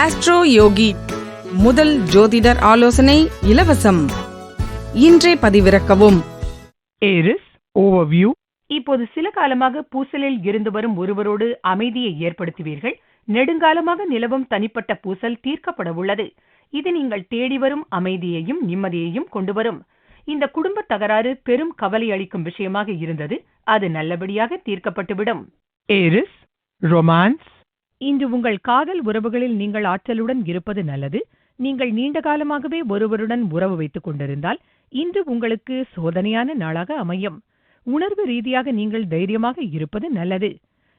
Astro யோகி முதல் ஜோதிடர் ஆலோசனை இலவசம். இன்றே பதிவிறக்கவும். ஏரிஸ் ஓவர்வியூ இப்போது சில காலமாக பூசலில் இருந்து வரும் ஒருவரோடு அமைதியை ஏற்படுத்துவீர்கள். நெடுங்காலமாக நிலவும் தனிப்பட்ட பூசல் தீர்க்கப்பட உள்ளது. இது நீங்கள் தேடி வரும் அமைதியையும் நிம்மதியையும் கொண்டு வரும். இந்த குடும்ப தகராறு பெரும் கவலை அளிக்கும் விஷயமாக இருந்தது. அது நல்லபடியாக தீர்க்கப்பட்டுவிடும். ஏரிஸ் ரொமான்ஸ் இன்று உங்கள் காதல் உறவுகளில் நீங்கள் ஆற்றலுடன் இருப்பது நல்லது. நீங்கள் நீண்ட காலமாகவே ஒருவருடன் உறவு வைத்துக் கொண்டிருந்தால் இன்று உங்களுக்கு சோதனையான நாளாக அமையும். உணர்வு ரீதியாக நீங்கள் தைரியமாக இருப்பது நல்லது.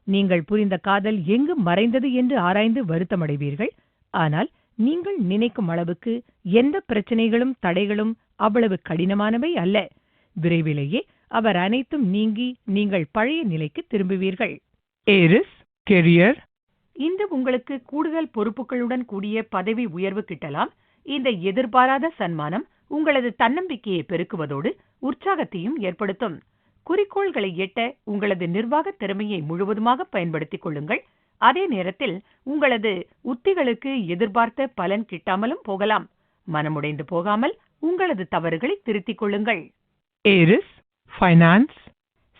நீங்கள் புரிந்த காதல் எங்கு மறைந்தது என்று ஆராய்ந்து வருத்தமடைவீர்கள். ஆனால் நீங்கள் நினைக்கும் அளவுக்கு எந்த பிரச்சனைகளும் தடைகளும் அவ்வளவு கடினமானவை அல்ல. விரைவிலேயே அவர் அனைத்தும் நீங்கி நீங்கள் பழைய நிலைக்கு திரும்புவீர்கள். ஏரிஸ் கெரியர் இன்று உங்களுக்கு கூடுதல் பொறுப்புகளுடன் கூடிய பதவி உயர்வு கிட்டலாம். இந்த எதிர்பாராத சன்மானம் உங்களது தன்னம்பிக்கையை பெருக்குவதோடு உற்சாகத்தையும் ஏற்படுத்தும். குறிக்கோள்களை எட்ட உங்களது நிர்வாக திறமையை முழுவதுமாக பயன்படுத்திக் கொள்ளுங்கள். அதே நேரத்தில் உங்களது உத்திகளுக்கு எதிர்பார்த்த பலன் கிட்டாமலும் போகலாம். மனமுடைந்து போகாமல் உங்களது தவறுகளை திருத்திக் கொள்ளுங்கள். ஏரிஸ் ஃபைனான்ஸ்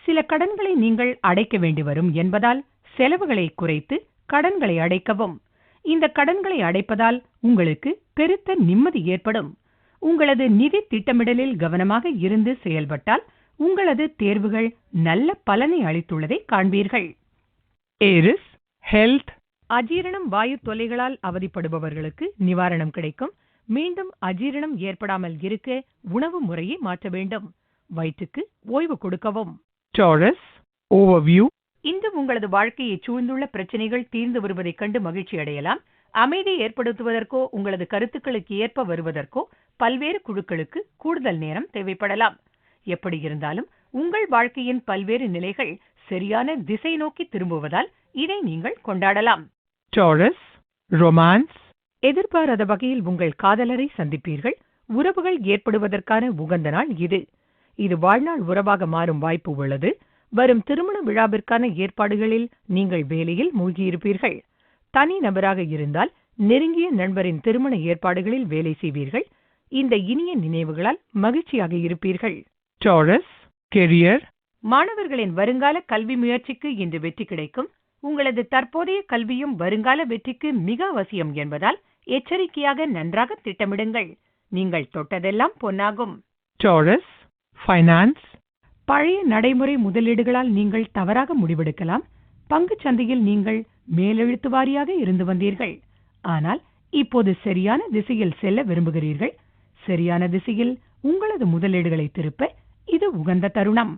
சில கடன்களை நீங்கள் அடைக்க வேண்டி வரும் என்பதால் செலவுகளை குறைத்து கடன்களை அடைக்கவும். இந்த கடன்களை அடைப்பதால் உங்களுக்கு பெருத்த நிம்மதி ஏற்படும். உங்களது நிதி திட்டமிடலில் கவனமாக இருந்து செயல்பட்டால் உங்களது தேர்வுகள் நல்ல பலனை அளித்துள்ளதை காண்பீர்கள். Aries health. அஜீரணம் வாயு தொல்லைகளால் அவதிப்படுபவர்களுக்கு நிவாரணம் கிடைக்கும். மீண்டும் அஜீரணம் ஏற்படாமல் இருக்க உணவு முறையை மாற்ற வேண்டும். வயிற்றுக்கு ஓய்வு கொடுக்கவும். டாரஸ் ஓவர்வியூ இன்று உங்களது வாழ்க்கையை சூழ்ந்துள்ள பிரச்சனைகள் தீர்ந்து வருவதைக் கண்டு மகிழ்ச்சி அடையலாம். அமைதி ஏற்படுத்துவதற்கோ உங்களது கருத்துக்களுக்கு ஏற்ப வருவதற்கோ பல்வேறு குழுக்களுக்கு கூடுதல் நேரம் தேவைப்படலாம். எப்படி இருந்தாலும் உங்கள் வாழ்க்கையின் பல்வேறு நிலைகள் சரியான திசை நோக்கி திரும்புவதால் இதை நீங்கள் கொண்டாடலாம். டாரஸ் ரொமான்ஸ் எதிர்பாராத வகையில் உங்கள் காதலரை சந்திப்பீர்கள். உறவுகள் ஏற்படுவதற்கான உகந்த நாள் இது. இது வாழ்நாள் உறவாக மாறும் வாய்ப்பு உள்ளது. வரும் திருமண விழாவிற்கான ஏற்பாடுகளில் நீங்கள் வேலையில் மூழ்கியிருப்பீர்கள். தனி நபராக இருந்தால் நெருங்கிய நண்பரின் திருமண ஏற்பாடுகளில் வேலை செய்வீர்கள். இந்த இனிய நினைவுகளால் மகிழ்ச்சியாக இருப்பீர்கள். டாரஸ் கெரியர் மாணவர்களின் வருங்கால கல்வி முயற்சிக்கு இன்று வெற்றி கிடைக்கும். உங்களது தற்போதைய கல்வியும் வருங்கால வெற்றிக்கு மிக அவசியம் என்பதால் எச்சரிக்கையாக நன்றாக திட்டமிடுங்கள். நீங்கள் தொட்டதெல்லாம் பொன்னாகும். டாரஸ் ஃபைனான்ஸ் பழைய நடைமுறை முதலீடுகளால் நீங்கள் தவறாக முடிவெடுக்கலாம். பங்குச் சந்தையில் நீங்கள் மேலெழுத்து வாரியாக இருந்து வந்தீர்கள். ஆனால் இப்போது சரியான திசையில் செல்ல விரும்புகிறீர்கள். சரியான திசையில் உங்களது முதலீடுகளை திருப்ப இது உகந்த தருணம்.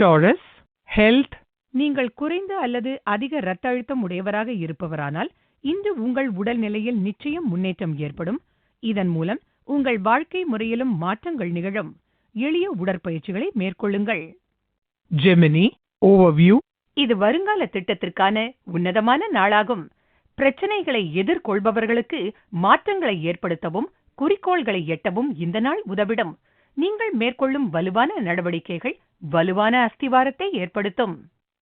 டாரஸ் ஹெல்த் நீங்கள் குறைந்த அல்லது அதிக இரத்த அழுத்தம் உடையவராக இருப்பவரானால் இன்று உங்கள் உடல் நிலையில் நிச்சயம் முன்னேற்றம் ஏற்படும். இதன் மூலம் உங்கள் வாழ்க்கை முறையிலும் மாற்றங்கள் நிகழும். எளிய உடற்பயிற்சிகளை மேற்கொள்ளுங்கள். ஜெமினி ஓவர்வியூ இது வருங்கால திட்டத்திற்கான உன்னதமான நாளாகும். பிரச்சனைகளை எதிர்கொள்பவர்களுக்கு மாற்றங்களை ஏற்படுத்தவும் குறிக்கோள்களை எட்டவும் இந்த நாள் உதவிடும். நீங்கள் மேற்கொள்ளும் வலுவான நடவடிக்கைகள் வலுவான அஸ்திவாரத்தை ஏற்படுத்தும்.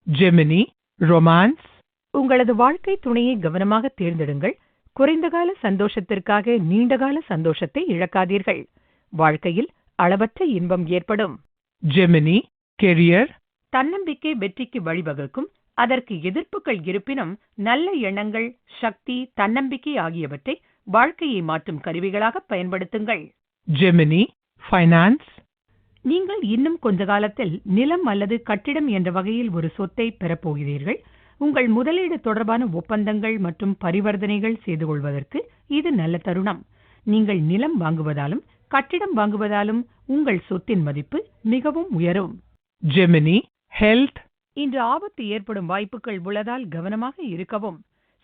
ஜெமினி ரொமான்ஸ் உங்களது வாழ்க்கை துணையை கவனமாக தேர்ந்தெடுங்கள். குறைந்தகால சந்தோஷத்திற்காக நீண்டகால சந்தோஷத்தை இழக்காதீர்கள். வாழ்க்கையில் அளவற்ற இன்பம் ஏற்படும். ஜெமினி கெரியர் தன்னம்பிக்கை வெற்றிக்கு வழிவகுக்கும். அதற்கு எதிர்ப்புகள் இருப்பினும் நல்ல எண்ணங்கள் சக்தி தன்னம்பிக்கை ஆகியவற்றை வாழ்க்கையை மாற்றும் கருவிகளாக பயன்படுத்துங்கள். ஜெமினி ஃபைனான்ஸ் நீங்கள் இன்னும் கொஞ்ச காலத்தில் நிலம் அல்லது கட்டிடம் என்ற வகையில் ஒரு சொத்தை பெறப்போகிறீர்கள் உங்கள் முதலீடு தொடர்பான ஒப்பந்தங்கள் மற்றும் பரிவர்த்தனைகள் செய்து கொள்வதற்கு இது நல்ல தருணம். நீங்கள் நிலம் வாங்குவதாலும் கட்டிடம் வாங்குவதாலும் உங்கள் சொத்தின் மதிப்பு மிகவும் உயரும். ஜெமினி ஹெல்த் இன்று ஆபத்து ஏற்படும் வாய்ப்புகள் உள்ளதால் கவனமாக இருக்கவும்.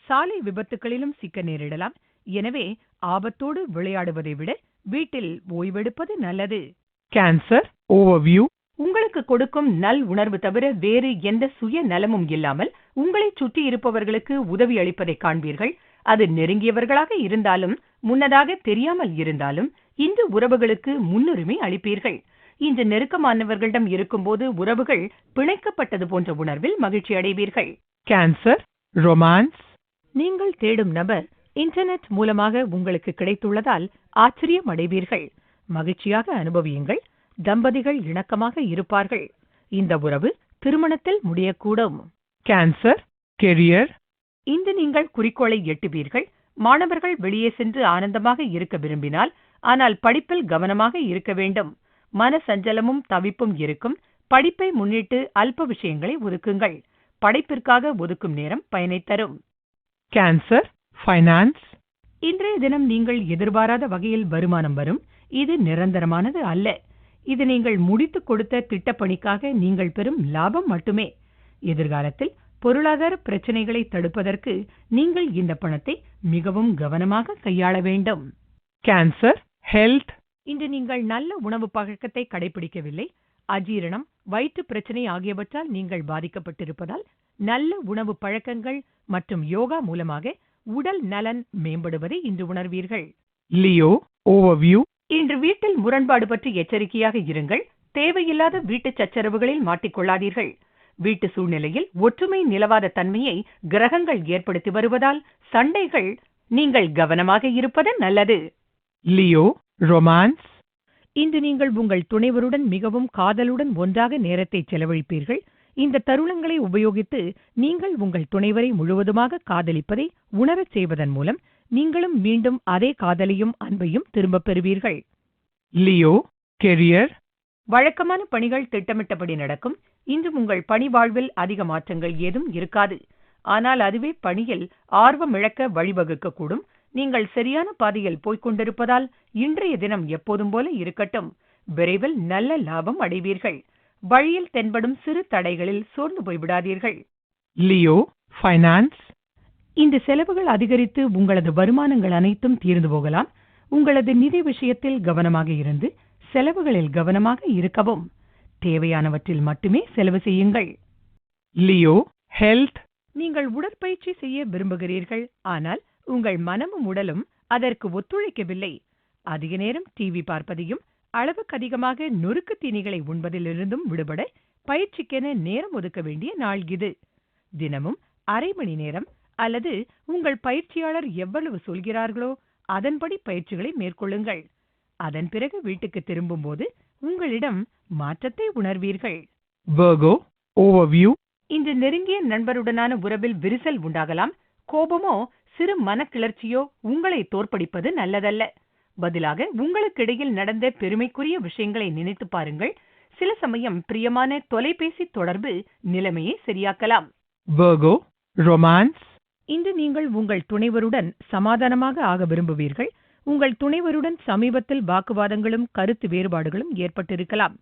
சாலை விபத்துகளிலும் சிக்க நேரிடலாம். எனவே ஆபத்தோடு விளையாடுவதை விட வீட்டில் ஓய்வெடுப்பது நல்லது. கேன்சர் ஓவர்வியூ உங்களுக்கு கொடுக்கும் நல் உணர்வு தவிர வேறு எந்த சுய நலமும் இல்லாமல் உங்களைச் சுற்றி இருப்பவர்களுக்கு உதவி அளிப்பதை காண்பீர்கள். அது நெருங்கியவர்களாக இருந்தாலும் முன்னதாக தெரியாமல் இருந்தாலும் இன்று உறவுகளுக்கு முன்னுரிமை அளிப்பீர்கள். இன்று நெருக்கமானவர்களிடம் இருக்கும்போது உறவுகள் பிணைக்கப்பட்டது போன்ற உணர்வில் மகிழ்ச்சி அடைவீர்கள். கேன்சர் ரொமான்ஸ் நீங்கள் தேடும் நபர் இன்டர்நெட் மூலமாக உங்களுக்கு கிடைத்துள்ளதால் ஆச்சரியம் அடைவீர்கள். மகிழ்ச்சியாக அனுபவியுங்கள். தம்பதிகள் இணக்கமாக இருப்பார்கள். இந்த உறவு திருமணத்தில் முடியக்கூடும். Cancer, career, இன்று நீங்கள் குறிக்கோளை எட்டுவீர்கள். மாணவர்கள் வெளியே சென்று ஆனந்தமாக இருக்க விரும்பினால் ஆனால் படிப்பில் கவனமாக இருக்க வேண்டும். மன சஞ்சலமும் தவிப்பும் இருக்கும். படிப்பை முன்னிட்டு அல்ப விஷயங்களை ஒதுக்குங்கள். படைப்பிற்காக ஒதுக்கும் நேரம் பயனை தரும். Cancer, finance, இன்றைய தினம் நீங்கள் எதிர்பாராத வகையில் வருமானம் வரும். இது நிரந்தரமானது அல்ல. இது நீங்கள் முடித்துக் கொடுத்த திட்டப்பணிக்காக நீங்கள் பெறும் லாபம் மட்டுமே. எதிர்காலத்தில் பொருளாதார பிரச்சனைகளை தடுப்பதற்கு நீங்கள் இந்த பணத்தை மிகவும் கவனமாக கையாள வேண்டும். Cancer, health, இன்று நீங்கள் நல்ல உணவு பழக்கத்தை கடைபிடிக்கவில்லை அஜீரணம் வயிற்று பிரச்சனை ஆகியவற்றால் நீங்கள் பாதிக்கப்பட்டிருப்பதால் நல்ல உணவு பழக்கங்கள் மற்றும் யோகா மூலமாக உடல் நலன் மேம்படுவதை இன்று உணர்வீர்கள். Leo, overview, இன்று வீட்டில் முரண்பாடு பற்றி எச்சரிக்கையாக இருங்கள். தேவையில்லாத வீட்டு சச்சரவுகளில் மாட்டிக்கொள்ளாதீர்கள். வீட்டு சூழ்நிலையில் ஒற்றுமை நிலவாத தன்மையை கிரகங்கள் ஏற்படுத்தி வருவதால் சண்டைகள் நீங்கள் கவனமாக இருப்பது நல்லது. Leo, romance, இன்று நீங்கள் உங்கள் துணைவருடன் மிகவும் காதலுடன் ஒன்றாக நேரத்தை செலவழிப்பீர்கள். இந்த தருணங்களை உபயோகித்து நீங்கள் உங்கள் துணைவரை முழுவதுமாக காதலிப்பதை உணரச் செய்வதன் மூலம் நீங்களும் மீண்டும் அதே காதலையும் அன்பையும் திரும்பப் பெறுவீர்கள். Leo, career, வழக்கமான பணிகள் திட்டமிட்டபடி நடக்கும். இன்று உங்கள் பணி வாழ்வில் அதிக மாற்றங்கள் ஏதும் இருக்காது. ஆனால் அதுவே பணியில் ஆர்வம் இழக்க வழிவகுக்கக்கூடும். நீங்கள் சரியான பாதையில் போய்க் கொண்டிருப்பதால் இன்றைய தினம் எப்போதும் போல இருக்கட்டும். விரைவில் நல்ல லாபம் அடைவீர்கள். வழியில் தென்படும் சிறு தடைகளில் சோர்ந்து போய்விடாதீர்கள் Leo, finance, இந்த செலவுகள் அதிகரித்து உங்களது வருமானங்கள் அனைத்தும் தீர்ந்து போகலாம். உங்களது நிதி விஷயத்தில் கவனமாக இருந்து செலவுகளில் கவனமாக இருக்கவும். தேவையானவற்றில் மட்டுமே செலவு செய்யுங்கள். Leo, health, நீங்கள் உடற்பயிற்சி செய்ய விரும்புகிறீர்கள். ஆனால் உங்கள் மனமும் உடலும் அதற்கு ஒத்துழைக்கவில்லை. அதிக நேரம் டிவி பார்ப்பதையும் அளவுக்கு அதிகமாக நொறுக்கு தீனிகளை உண்பதிலிருந்தும் விடுபட பயிற்சிக்கென நேரம் ஒதுக்க வேண்டிய நாள் இது. தினமும் அரை மணி நேரம் அல்லது உங்கள் பயிற்சியாளர் எவ்வளவு சொல்கிறார்களோ அதன்படி பயிற்சிகளை மேற்கொள்ளுங்கள். அதன் பிறகு வீட்டுக்கு திரும்பும்போது உங்களிடம் மாற்றத்தை உணர்வீர்கள். Virgo, overview, இன்று நெருங்கிய நண்பருடனான உறவில் விரிசல் உண்டாகலாம். கோபமோ சிறு மனக்கிளர்ச்சியோ உங்களை தோற்படிப்பது நல்லதல்ல. பதிலாக உங்களுக்கிடையில் நடந்த பெருமைக்குரிய விஷயங்களை நினைத்து பாருங்கள். சில சமயம் பிரியமான தொலைபேசி தொடர்பு நிலைமையை சரியாக்கலாம். Romance, இன்று நீங்கள் உங்கள் துணைவருடன் சமாதானமாக ஆக விரும்புவீர்கள். உங்கள் துணைவருடன் சமீபத்தில் வாக்குவாதங்களும் கருத்து வேறுபாடுகளும் ஏற்பட்டிருக்கலாம்.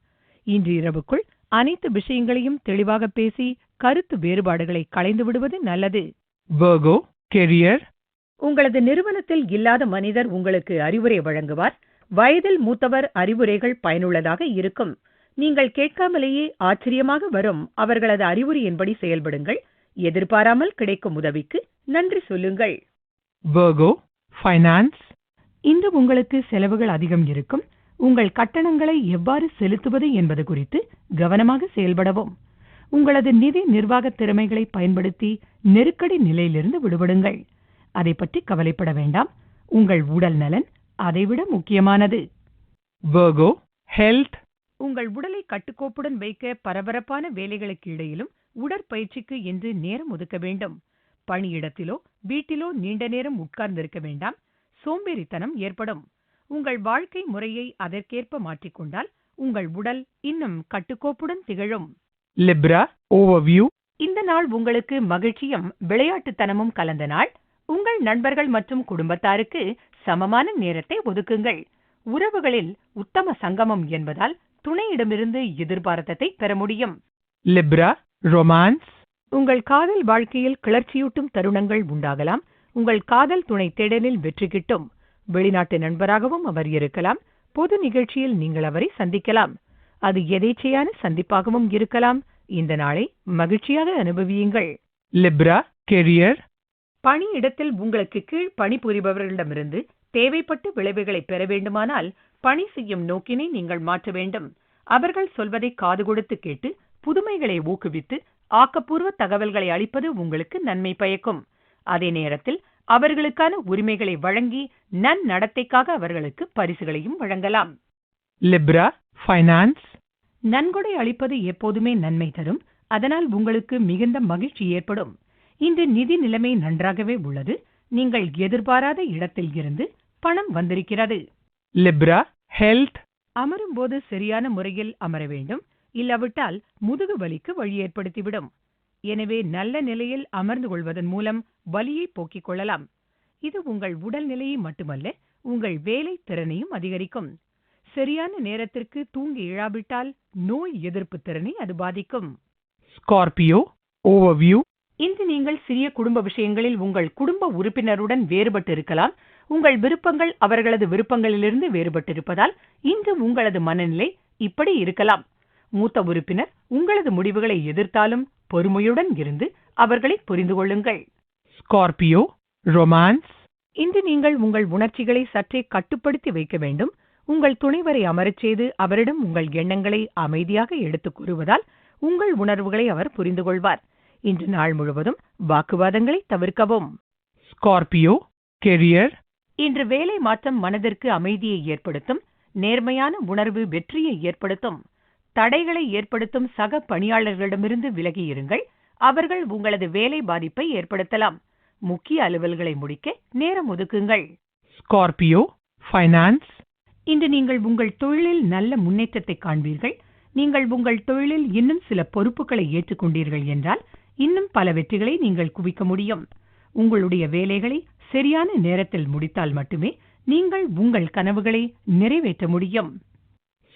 இன்று இரவுக்குள் அனைத்து விஷயங்களையும் தெளிவாக பேசி கருத்து வேறுபாடுகளை களைந்து விடுவது நல்லது. Career, உங்களது நிறுவனத்தில் இல்லாத மனிதர் உங்களுக்கு அறிவுரை வழங்குவார். வயதில் மூத்தவர் அறிவுரைகள் பயனுள்ளதாக இருக்கும். நீங்கள் கேட்காமலேயே ஆச்சரியமாக வரும் அவர்களது அறிவுரையின்படி செயல்படுங்கள். எதிர்பாராமல் கிடைக்கும் உதவிக்கு நன்றி சொல்லுங்கள். Virgo, finance, இன்று உங்களுக்கு செலவுகள் அதிகம் இருக்கும். உங்கள் கட்டணங்களை எவ்வாறு செலுத்துவது என்பது குறித்து கவனமாக செயல்படவும். உங்களது நிதி நிர்வாக திறமைகளை பயன்படுத்தி நெருக்கடி நிலையிலிருந்து விடுபடுங்கள். அதை பற்றி கவலைப்பட வேண்டாம். உங்கள் உடல் நலன் அதைவிட முக்கியமானது. Virgo, health, உங்கள் உடலை கட்டுக்கோப்புடன் வைக்க பரபரப்பான வேலைகளுக்கு இடையிலும் உடற்பயிற்சிக்கு என்று நேரம் ஒதுக்க வேண்டும். பணியிடத்திலோ வீட்டிலோ நீண்ட நேரம் உட்கார்ந்திருக்க வேண்டாம். சோம்பேறித்தனம் ஏற்படும். உங்கள் வாழ்க்கை முறையை அதற்கேற்ப மாற்றிக்கொண்டால் உங்கள் உடல் இன்னும் கட்டுக்கோப்புடன் திகழும். Libra, overview, இந்த நாள் உங்களுக்கு மகிழ்ச்சியும் விளையாட்டுத்தனமும் கலந்த நாள். உங்கள் நண்பர்கள் மற்றும் குடும்பத்தாருக்கு சமமான நேரத்தை ஒதுக்குங்கள். உறவுகளில் உத்தம சங்கமம் என்பதால் துணையிடமிருந்து எதிர்பார்த்ததை பெற முடியும். Libra, romance, உங்கள் காதல் வாழ்க்கையில் கிளர்ச்சியூட்டும் தருணங்கள் உண்டாகலாம். உங்கள் காதல் துணை தேடலில் வெற்றி கிட்டும். வெளிநாட்டு நண்பராகவும் அவர் இருக்கலாம். பொது நிகழ்ச்சியில் நீங்கள் அவரை சந்திக்கலாம். அது எதேச்சையான சந்திப்பாகவும் இருக்கலாம். இந்த நாளை மகிழ்ச்சியாக அனுபவியுங்கள். Libra, career, பணியிடத்தில் உங்களுக்கு கீழ் பணிபுரிபவர்களிடமிருந்து தேவைப்பட்டு விளைவுகளை பெற வேண்டுமானால் பணி செய்யும் நோக்கினை நீங்கள் மாற்ற வேண்டும். அவர்கள் சொல்வதை காது கொடுத்து கேட்டு புதுமைகளை ஊக்குவித்து ஆக்கப்பூர்வ தகவல்களை அளிப்பது உங்களுக்கு நன்மை பயக்கும். அதே நேரத்தில் அவர்களுக்கான உரிமைகளை வழங்கி நன்னடத்தைக்காக அவர்களுக்கு பரிசுகளையும் வழங்கலாம். Libra, Finance. நன்கொடை அளிப்பது எப்போதுமே நன்மை தரும். அதனால் உங்களுக்கு மிகுந்த மகிழ்ச்சி ஏற்படும். இன்று நிதி நிலைமை நன்றாகவே உள்ளது. நீங்கள் எதிர்பாராத இடத்தில் இருந்து பணம் வந்திருக்கிறது. Libra, Health. அமரும்போது சரியான முறையில் அமர வேண்டும். இல்லாவிட்டால் முதுகு வலிக்கு வழி ஏற்படுத்திவிடும். எனவே நல்ல நிலையில் அமர்ந்து கொள்வதன் மூலம் வலியை போக்கிக் கொள்ளலாம். இது உங்கள் உடல் நிலையை மட்டுமல்ல உங்கள் வேலை திறனையும் அதிகரிக்கும். சரியான நேரத்திற்கு தூங்கி இழாவிட்டால் நோய் எதிர்ப்பு திறனை அது பாதிக்கும். Scorpio, Overview. இன்று நீங்கள் சிறிய குடும்ப விஷயங்களில் உங்கள் குடும்ப உறுப்பினருடன் வேறுபட்டு இருக்கலாம் உங்கள் விருப்பங்கள் அவர்களது விருப்பங்களிலிருந்து வேறுபட்டிருப்பதால் இன்று உங்களது மனநிலை இப்படி இருக்கலாம். மூத்த உறுப்பினர் உங்களது முடிவுகளை எதிர்த்தாலும் பொறுமையுடன் இருந்து அவர்களை புரிந்து கொள்ளுங்கள். Scorpio, Romance. இன்று நீங்கள் உங்கள் உணர்ச்சிகளை சற்றே கட்டுப்படுத்தி வைக்க வேண்டும். உங்கள் துணைவரை அமரச் செய்து அவரிடம் உங்கள் எண்ணங்களை அமைதியாக எடுத்துக் கூறுவதால் உங்கள் உணர்வுகளை அவர் புரிந்து கொள்வார். இன்று நாள் முழுவதும் வாக்குவாதங்களை தவிர்க்கவும். Scorpio, Career. இன்று வேலை மாற்றம் மனதிற்கு அமைதியை ஏற்படுத்தும் நேர்மையான உணர்வு வெற்றியை ஏற்படுத்தும். தடைகளை ஏற்படுத்தும் சக பணியாளர்களிடமிருந்து விலகி இருங்கள் அவர்கள் உங்களது வேலை பாதிப்பை ஏற்படுத்தலாம். முக்கிய அலுவல்களை முடிக்க நேரம் ஒதுக்குங்கள். Scorpio, Finance. இன்று நீங்கள் உங்கள் தொழிலில் நல்ல முன்னேற்றத்தை காண்பீர்கள். நீங்கள் உங்கள் தொழிலில் இன்னும் சில பொறுப்புகளை ஏற்றுக்கொண்டீர்கள் என்றால் இன்னும் பல வெற்றிகளை நீங்கள் குவிக்க முடியும். உங்களுடைய வேலைகளை சரியான நேரத்தில் முடித்தால் மட்டுமே நீங்கள் உங்கள் கனவுகளை நிறைவேற்ற முடியும்.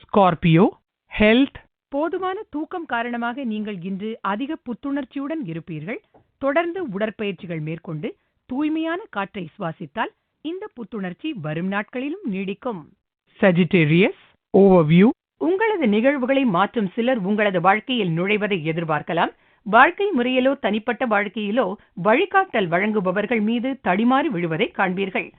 Scorpio, Health. போதுமான தூக்கம் காரணமாக நீங்கள் இன்று அதிக புத்துணர்ச்சியுடன் இருப்பீர்கள். தொடர்ந்து உடற்பயிற்சிகள் மேற்கொண்டு தூய்மையான காற்றை சுவாசித்தால் இந்த புத்துணர்ச்சி வரும் நாட்களிலும் நீடிக்கும். Sagittarius, Overview. உங்களது நிகழ்வுகளை மாற்றும் சிலர் உங்களது வாழ்க்கையில் நுழைவதை எதிர்பார்க்கலாம். வாழ்க்கை முறையிலோ தனிப்பட்ட வாழ்க்கையிலோ வழிகாட்டல் வழங்குபவர்கள் மீது தடிமாறி விழுவதை காண்பீர்கள்.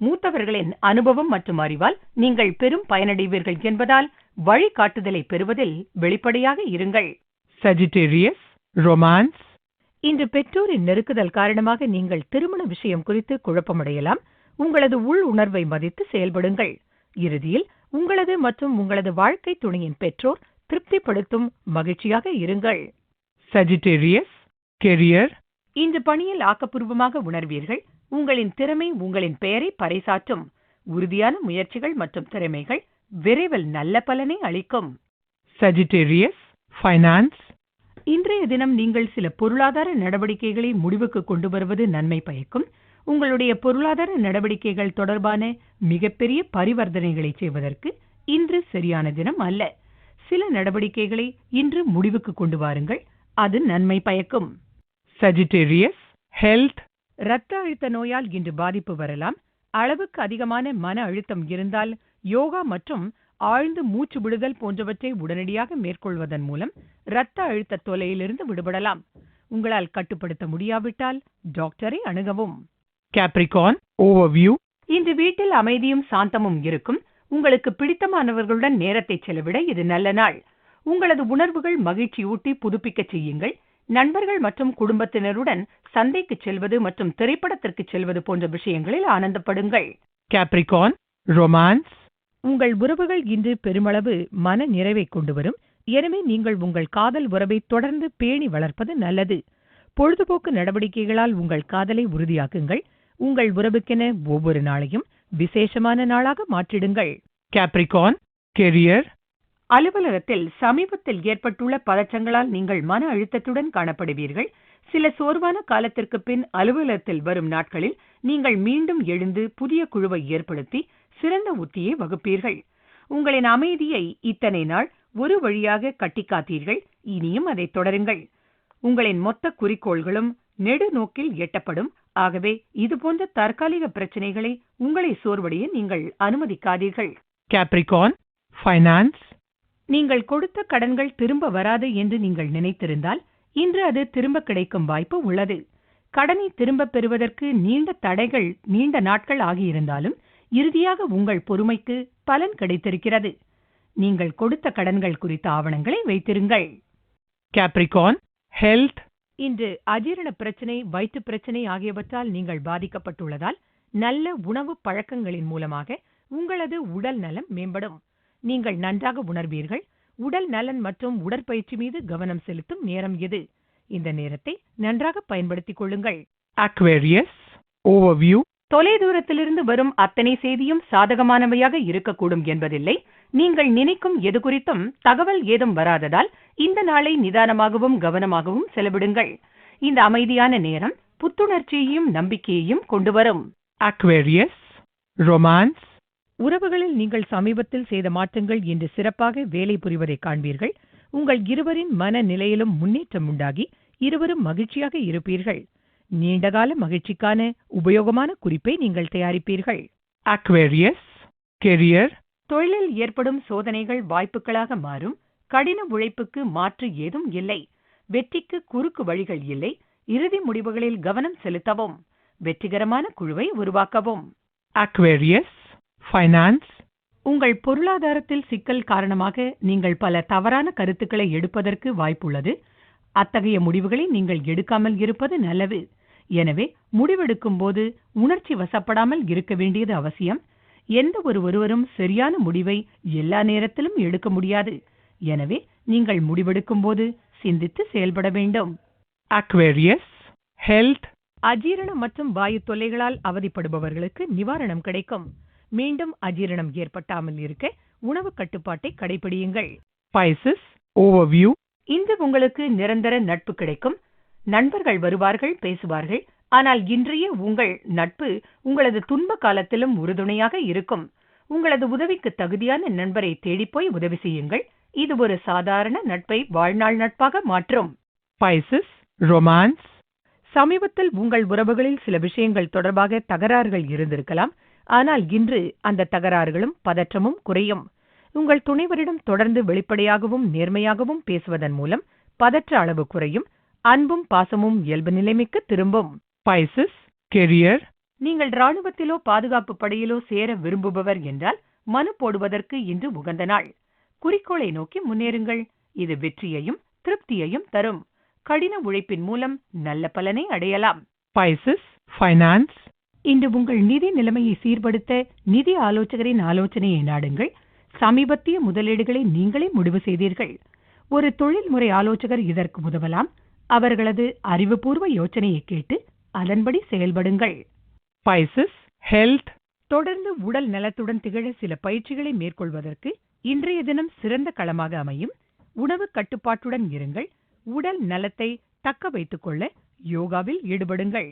மூத்தவர்களின் அனுபவம் மற்றும் அறிவால் நீங்கள் பெரும் பயனடைவீர்கள் என்பதால் வழிகாட்டுதலை பெறுவதில் வெளிப்படையாக இருங்கள். Sagittarius, Romance. இன்று பெற்றோரின் நெருக்குதல் காரணமாக நீங்கள் திருமண விஷயம் குறித்து குழப்பமடையலாம். உங்களது உள் உணர்வை மதித்து செயல்படுங்கள். இறுதியில் உங்களது மற்றும் உங்களது வாழ்க்கை துணையின் பெற்றோர் திருப்திப்படுத்தும் மகிழ்ச்சியாக இருங்கள். Sagittarius, Career. இன்று பணியில் ஆக்கப்பூர்வமாக உணர்வீர்கள். உங்களின் திறமை உங்களின் பெயரை பறைசாற்றும். உறுதியான முயற்சிகள் மற்றும் திறமைகள் விரைவில் நல்ல பலனை அளிக்கும். Sagittarius, Finance. இன்றைய தினம் நீங்கள் சில பொருளாதார நடவடிக்கைகளை முடிவுக்கு கொண்டு வருவது நன்மை பயக்கும். உங்களுடைய பொருளாதார நடவடிக்கைகள் தொடர்பான மிகப்பெரிய பரிவர்த்தனைகளை செய்வதற்கு இன்று சரியான தினம் அல்ல. சில நடவடிக்கைகளை இன்று முடிவுக்கு கொண்டு வாருங்கள். அது நன்மை பயக்கும். Sagittarius, Health. இரத்த அழுத்த நோயால் இன்று பாதிப்பு வரலாம். அளவுக்கு அதிகமான மன அழுத்தம் இருந்தால் யோகா மற்றும் ஆழ்ந்து மூச்சு விடுதல் போன்றவற்றை உடனடியாக மேற்கொள்வதன் மூலம் இரத்த அழுத்த தொல்லையிலிருந்து விடுபடலாம். உங்களால் கட்டுப்படுத்த முடியாவிட்டால் டாக்டரை அணுகவும். Capricorn, Overview. இன்று வீட்டில் அமைதியும் சாந்தமும் இருக்கும். உங்களுக்கு பிடித்தமானவர்களுடன் நேரத்தை செலவிட இது நல்ல நாள். உங்களது உணர்வுகள் மகிழ்ச்சியூட்டி புதுப்பிக்கச் செய்யுங்கள். நண்பர்கள் மற்றும் குடும்பத்தினருடன் சந்தைக்கு செல்வது மற்றும் திரைப்படத்திற்கு செல்வது போன்ற விஷயங்களில் ஆனந்தப்படுங்கள். Capricorn, Romance. உங்கள் உறவுகள் இன்று பெருமளவு மன நிறைவை கொண்டு வரும் எனவே நீங்கள் உங்கள் காதல் உறவை தொடர்ந்து பேணி வளர்ப்பது நல்லது. பொழுதுபோக்கு நடவடிக்கைகளால் உங்கள் காதலை உறுதியாக்குங்கள். உங்கள் உறவுக்கென ஒவ்வொரு நாளையும் விசேஷமான நாளாக மாற்றிடுங்கள். கேப்ரிகான் கெரியர் அலுவலகத்தில் சமீபத்தில் ஏற்பட்டுள்ள பதற்றங்களால் நீங்கள் மன அழுத்தத்துடன் காணப்படுவீர்கள். சில சோர்வான காலத்திற்கு பின் அலுவலகத்தில் வரும் நாட்களில் நீங்கள் மீண்டும் எழுந்து புதிய குழுவை ஏற்படுத்தி சிறந்த உத்தியை வகுப்பீர்கள். உங்களின் அமைதியை இத்தனை நாள் ஒரு வழியாக கட்டிக்காத்தீர்கள் இனியும் அதை தொடருங்கள். உங்களின் மொத்த குறிக்கோள்களும் நெடுநோக்கில் எட்டப்படும். ஆகவே இதுபோன்ற தற்காலிக பிரச்சனைகளை உங்களை சோர்வடைய நீங்கள் அனுமதிக்காதீர்கள் Capricorn, Finance. நீங்கள் கொடுத்த கடன்கள் திரும்ப வராது என்று நீங்கள் நினைத்திருந்தால் இன்று அது திரும்ப கிடைக்கும் வாய்ப்பு உள்ளது கடனை திரும்பப் பெறுவதற்கு நீண்ட தடைகள் நீண்ட நாட்கள் ஆகியிருந்தாலும் இறுதியாக உங்கள் பொறுமைக்கு பலன் கிடைத்திருக்கிறது நீங்கள் கொடுத்த கடன்கள் குறித்த ஆவணங்களை வைத்திருங்கள் Capricorn, Health. இன்று அஜீரண பிரச்சனை வயிற்று பிரச்சனை ஆகியவற்றால் நீங்கள் பாதிக்கப்பட்டுள்ளதால் நல்ல உணவு பழக்கங்களின் மூலமாக உங்களது உடல் நலம் மேம்படும் நீங்கள் நன்றாக உணர்வீர்கள் உடல் நலன் மற்றும் உடற்பயிற்சி மீது கவனம் செலுத்தும் நேரம் இது இந்த நேரத்தை நன்றாக பயன்படுத்திக் கொள்ளுங்கள் Aquarius. Overview. தொலைதூரத்திலிருந்து வரும் அத்தனை செய்தியும் சாதகமானவையாக இருக்கக்கூடும் என்பதில்லை நீங்கள் நினைக்கும் எது குறித்தும் தகவல் ஏதும் வராததால் இந்த நாளை நிதானமாகவும் கவனமாகவும் செலவிடுங்கள் இந்த அமைதியான நேரம் புத்துணர்ச்சியையும் நம்பிக்கையையும் கொண்டு வரும் Aquarius. Romance. உறவுகளில் நீங்கள் சமீபத்தில் செய்த மாற்றங்கள் இன்று சிறப்பாக வேலை புரிவதை காண்பீர்கள் உங்கள் இருவரின் மனநிலையிலும் முன்னேற்றம் உண்டாகி இருவரும் மகிழ்ச்சியாக இருப்பீர்கள் நீண்டகால மகிழ்ச்சிக்கான உபயோகமான குறிப்பை நீங்கள் தயாரிப்பீர்கள் Aquarius. Career. தொழிலில் ஏற்படும் சோதனைகள் வாய்ப்புகளாக மாறும் கடின உழைப்புக்கு மாற்று ஏதும் இல்லை வெற்றிக்கு குறுக்கு வழிகள் இல்லை இறுதி முடிவுகளில் கவனம் செலுத்தவும் வெற்றிகரமான குழுவை உருவாக்கவும் Aquarius. Finance. உங்கள் பொருளாதாரத்தில் சிக்கல் காரணமாக நீங்கள் பல தவறான கருத்துக்களை எடுப்பதற்கு வாய்ப்புள்ளது அத்தகைய முடிவுகளை நீங்கள் எடுக்காமல் இருப்பது நல்லது எனவே முடிவெடுக்கும் போது உணர்ச்சி வசப்படாமல் இருக்க வேண்டியது அவசியம் எந்த ஒரு ஒருவரும் சரியான முடிவை எல்லா நேரத்திலும் எடுக்க முடியாது எனவே நீங்கள் முடிவெடுக்கும் போது சிந்தித்து செயல்பட வேண்டும் Aquarius. Health. அஜீரணம் மற்றும் வாயு தொல்லைகளால் அவதிப்படுபவர்களுக்கு நிவாரணம் கிடைக்கும் மீண்டும் அஜீரணம் ஏற்பட்டாமல் இருக்க உணவு கட்டுப்பாட்டை கடைபிடியுங்கள் Pisces. Overview. இன்று உங்களுக்கு நிரந்தர நட்பு கிடைக்கும் நண்பர்கள் வருவார்கள் பேசுவார்கள் ஆனால் இன்றைய உங்கள் நட்பு உங்களது துன்ப காலத்திலும் உறுதுணையாக இருக்கும். உங்களது உதவிக்கு தகுதியான நண்பரை தேடிப்போய் உதவி செய்யுங்கள். இது ஒரு சாதாரண நட்பை வாழ்நாள் நட்பாக மாற்றும். பைசஸ் ரொமான்ஸ் சமீபத்தில் உங்கள் உறவுகளில் சில விஷயங்கள் தொடர்பாக தகராறுகள் இருந்திருக்கலாம். ஆனால் இன்று அந்த தகராறுகளும் பதற்றமும் குறையும். உங்கள் துணைவரிடம் தொடர்ந்து வெளிப்படையாகவும் நேர்மையாகவும் பேசுவதன் மூலம் பதற்ற அளவு குறையும். அன்பும் பாசமும் இயல்பு நிலைமைக்கு திரும்பும். Pisces. Career. நீங்கள் ராணுவத்திலோ பாதுகாப்பு படையிலோ சேர விரும்புபவர் என்றால் மனு போடுவதற்கு இன்று உகந்த நாள் குறிக்கோளை நோக்கி முன்னேறுங்கள் இது வெற்றியையும் திருப்தியையும் தரும் கடின உழைப்பின் மூலம் நல்ல பலனை அடையலாம் Pisces. Finance. இன்று உங்கள் நிதி நிலைமையை சீர்படுத்த நிதி ஆலோசகரின் ஆலோசனையை நாடுங்கள் சமீபத்திய முதலீடுகளை நீங்களே முடிவு செய்தீர்கள் ஒரு தொழில்முறை ஆலோசகர் இதற்கு உதவலாம் அவர்களது அறிவுபூர்வ யோசனையை கேட்டு அதன்படி செயல்படுங்கள் Pisces. Health. தொடர்ந்து உடல் நலத்துடன் திகழ சில பயிற்சிகளை மேற்கொள்வதற்கு இன்றைய தினம் சிறந்த களமாக அமையும் உணவு கட்டுப்பாட்டுடன் இருங்கள் உடல் நலத்தை தக்க வைத்துக் கொள்ள யோகாவில் ஈடுபடுங்கள்